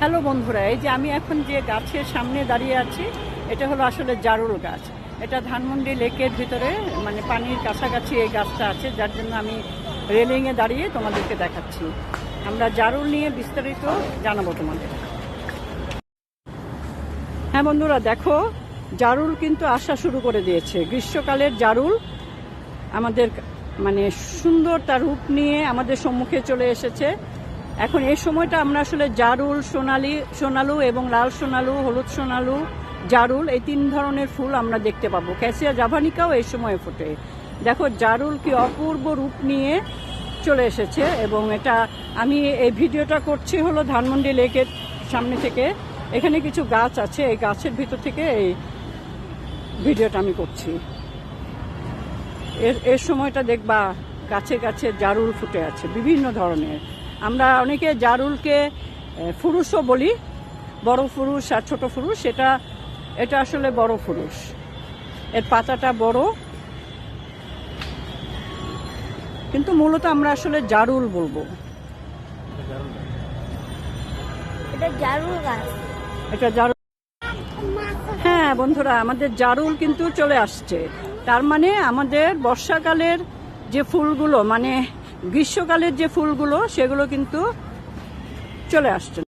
Hello বন্ধুরা, এই যে আমি এখন যে গাছের সামনে দাঁড়িয়ে আছি, এটা হলো আসলে জারুল গাছ। এটা ধানমন্ডি লেকের ভিতরে মানে পানির কাছাকাছি এই গাছটা আছে, যার জন্য আমি রেলিংয়ে দাঁড়িয়ে তোমাদেরকে দেখাচ্ছি। আমরা জারুল নিয়ে বিস্তারিত জানাব তোমাদের। হ্যাঁ বন্ধুরা, দেখো, জারুল কিন্তু আসা শুরু করে দিয়েছে। গ্রীষ্মকালের জারুল আমাদের মানে সুন্দর তার রূপ নিয়ে আমাদের সম্মুখে চলে এসেছে। এখন এই সময়টা আমরা আসলে জারুল, সোনালি, সোনালু এবং লাল সোনালু, হলুদ সোনালু, জারুল এই তিন ধরনের ফুল আমরা দেখতে পাবো। ক্যাসিয়া জাভানিকাও এই সময় ফোটে। দেখো, জারুল কি অপূর্ব রূপ নিয়ে চলে এসেছে এবং এটা আমি এই ভিডিওটা করছি হলো ধানমন্ডি লেকের সামনে থেকে। এখানে কিছু গাছ আছে, এই গাছের ভিতর থেকে এই ভিডিওটা আমি করছি। এর এর সময়টা দেখবা গাছে গাছে জারুল ফুটে আছে, বিভিন্ন ধরনের। আমরা অনেকে জারুলকে ফুরুষও বলি বড় ফুরুষ আর ছোট ফুরুষ এটা এটা আসলে বড় ফুরুষ। এর পাতাটা বড়। কিন্তু মূলত আমরা আসলে জারুল বলব। এটা জারুল গাছ। এটা জারুল। হ্যাঁ বন্ধুরা আমাদের জারুল কিন্তু চলে আসছে। তার মানে আমাদের বর্ষাকালের যে ফুলগুলো মানে গ্রীষ্মকালের যে ফুলগুলো সেগুলো কিন্তু চলে আসছে।